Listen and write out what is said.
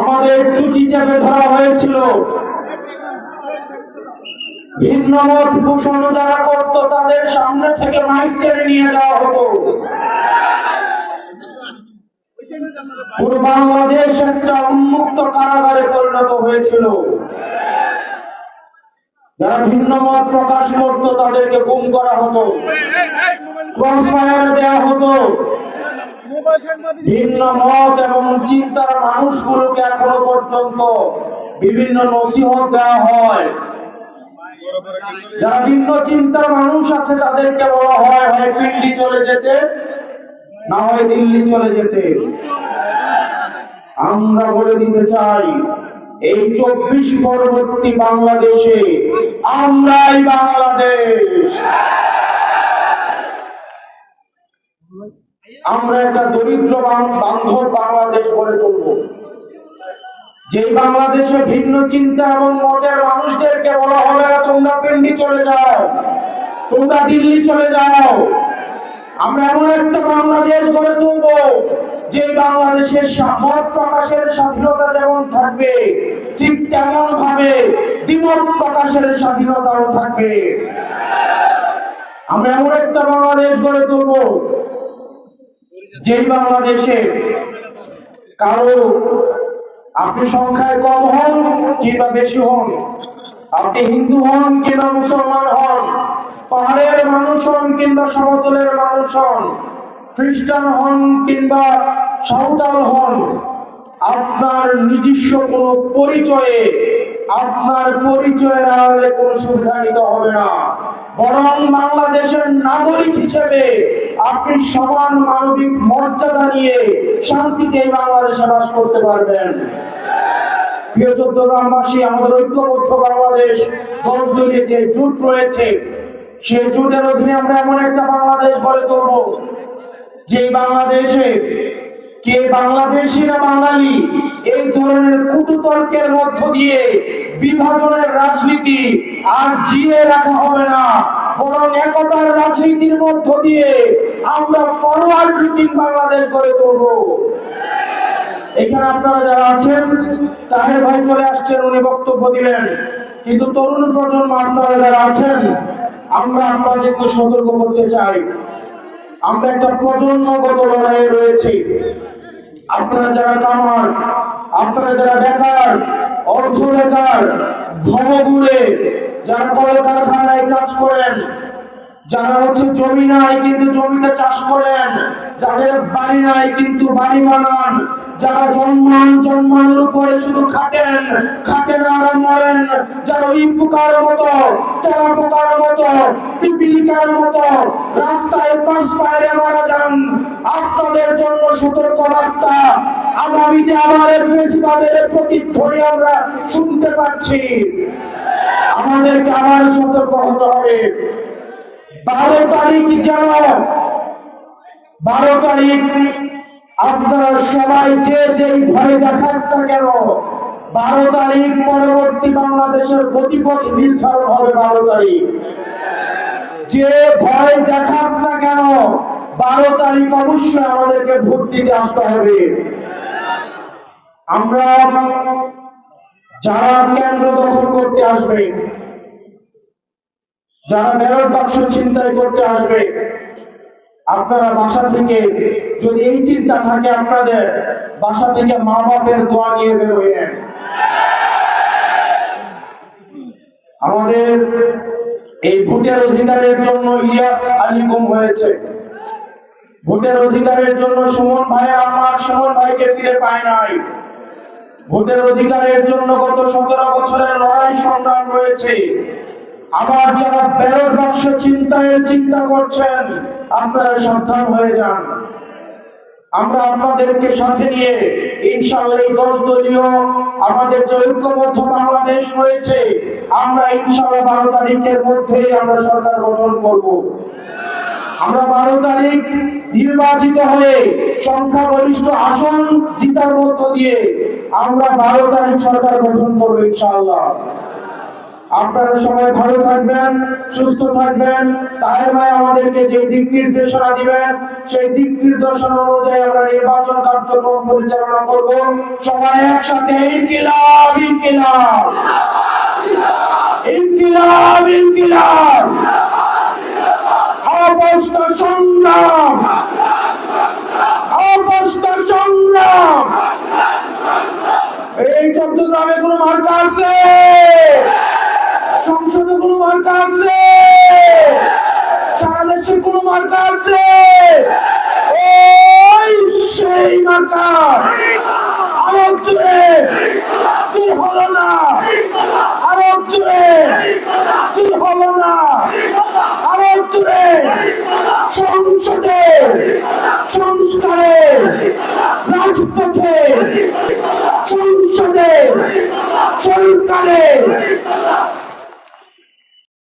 আমাদের টুটি ধরা হয়েছিল। ভিন্ন মত পোষণ যারা করতো, তাদের সামনে থেকে মাইক কেড়ে নিয়ে যাওয়া হতো। বাংলাদেশ একটা উন্মুক্ত কারাগারে পরিণত হয়েছিল। যারা ভিন্ন মত প্রকাশ করতো, তাদেরকে গুম করা হতো। দেওয়া হতো। ভিন্ন মত এবং চিন্তার মানুষগুলোকে এখনও পর্যন্ত বিভিন্ন নসিহত দেওয়া হয়। যারা ভিন্ন চিন্তার মানুষ আছে, তাদেরকে বলা হয় হয় পিন্ডি চলে যেতে, না হয় দিল্লি চলে যেতে। আমরা বলে দিতে চাই, এই চব্বিশ পরবর্তী বাংলাদেশে আমরাই বাংলাদেশ। আমরা একটা দরিদ্র বান্ধব বাংলাদেশ গড়ে তুলব। যে বাংলাদেশে ভিন্ন চিন্তা এবং মতের মানুষদেরকে বলা হবে না, তোমরা পিন্ডি চলে যাও, তোমরা দিল্লি চলে যাও। আমরা এমন একটা বাংলাদেশ গড়ে তুলব, যে বাংলাদেশের মত প্রকাশের স্বাধীনতা যেমন থাকবে, ঠিক তেমন ভাবে দ্বিমত প্রকাশের স্বাধীনতাও থাকবে। আমরা এমন একটা বাংলাদেশ গড়ে তুলব যেই বাংলাদেশে কারও আপনি সংখ্যায় কম হন কিংবা বেশি হন, আপনি হিন্দু হন কিংবা মুসলমান হন, পাহাড়ের মানুষ হন কিংবা সমতলের মানুষ হন, খ্রিস্টান হন কিংবা সাঁওতাল হন, আপনার নিজস্ব কোনো পরিচয়ে, আপনার পরিচয়ের আড়ালে কোনো সুবিধা নিতে হবে না। বরং বাংলাদেশের নাগরিক হিসেবে আপনি সমান মানবিক মর্যাদা নিয়ে শান্তিতে বাংলাদেশে বাস করতে পারবেন। আমাদের ঐক্যবদ্ধ বাংলাদেশ যে জোট রয়েছে, সেই জোটের অধীনে আমরা এমন একটা বাংলাদেশ যে বাংলাদেশে কে বাংলাদেশি না বাঙালি? এই ধরনের কুটুতর্কের মধ্য দিয়ে বিভাজনের রাজনীতি আর জিয়ে রাখা হবে না। বরং একতার রাজনীতির মধ্য দিয়ে আমরা ফরওয়ার্ড লুকিং বাংলাদেশ গড়ে তুলবো। এখানে আপনারা যারা আছেন, তাহের ভাই চলে আসছেন, উনি বক্তব্য দিলেন। কিন্তু তরুণ প্রজন্ম আপনারা যারা আছেন, আমরা আপনাদেরকে সতর্ক করতে চাই। আমরা একটা প্রজন্মগত লড়াইয়ে রয়েছি। আপনারা যারা কামার, আপনারা যারা বেকার অর্থ বেকার ভবগুলে যারা কলকারখানায় কাজ করেন, যারা হচ্ছে জমি নাই কিন্তু জমিতে চাষ করেন, যাদের বাড়ি নাই কিন্তু বাড়ি বানান, যারা জন্মান, জন্মানোর উপরে শুধু খাটেন খাটেন আর মরেন, যারা ওই পোকার মতো, তেলা পোকার মতো, পিপিলিকার মতো, রাস্তায় পাশ ফায়ারে মারা যান আপনাদের জন্য সতর্ক বার্তা। আগামীতে আবার ফেসবাদের প্রতিধ্বনি আমরা শুনতে পাচ্ছি। আমাদেরকে আবার সতর্ক হতে হবে। বারো তারিখ যেন, বারো তারিখ আপনারা সবাই যে যেই ভয় দেখান না কেন, বারো তারিখ পরবর্তী বাংলাদেশের গতিপথ নির্ধারণ হবে বারো তারিখ। যে ভয় কেন বারো তারিখ অবশ্যই আমাদেরকে ভোট দিতে আসতে হবে। আমরা যারা কেন্দ্র দখল করতে আসবে, যারা ব্যালট বাক্স চিন্তায় করতে আসবে, আপনারা বাসা থেকে যদি এই চিন্তা থাকে আপনাদের, বাসা থেকে মা বাপের দোয়া নিয়ে বেরোয়েন। আমাদের এই ভোটের অধিকারের জন্য ইলিয়াস আলী গুম হয়েছে। ভোটের অধিকারের জন্য সুমন ভাই আমার সুমন ভাইকে ফিরে পায় নাই। ভোটের অধিকারের জন্য গত সতেরো বছরের লড়াই সংগ্রাম রয়েছে। আবার যারা ব্যালট বাক্স চিন্তায় চিন্তা করছেন, আপনারা সাবধান হয়ে যান। আমরা আপনাদেরকে সাথে নিয়ে ইনশাআল্লাহ এই দশ দলীয় আমাদের যে ঐক্যবদ্ধ বাংলাদেশ রয়েছে, আমরা ইনশাআল্লাহ বারো তারিখের মধ্যেই আমরা সরকার গঠন করব। আমরা বারো তারিখ নির্বাচিত হয়ে সংখ্যাগরিষ্ঠ আসন জিতার মধ্য দিয়ে আমরা বারো তারিখ সরকার গঠন করব ইনশাআল্লাহ। আপনারা সবাই ভালো থাকবেন, সুস্থ থাকবেন। তাহের ভাই আমাদেরকে যে দিক নির্দেশনা দিবেন, সেই দিক নির্দেশনা অনুযায়ী আমরা নির্বাচন কার্যক্রম পরিচালনা করব। সবাই একসাথে, ইনকিলাব ইনকিলাব। ইনকিলাব ইনকিলাব অবস্থ সংগ্রাম অবস্থ সংগ্রাম এই চট্টগ্রামে কোনো মার্কা আছে। সংসদে কোনো মার্কা আছে। সারা দেশে কোনো মার্কা আছে। ওই সেই মার্কা। আরও জুড়ে কি হলো না। আরও জুড়ে কি হলো না। আরও জুড়ে সংসদে, সংস্কারে, রাজপথে সংসদে সরকারে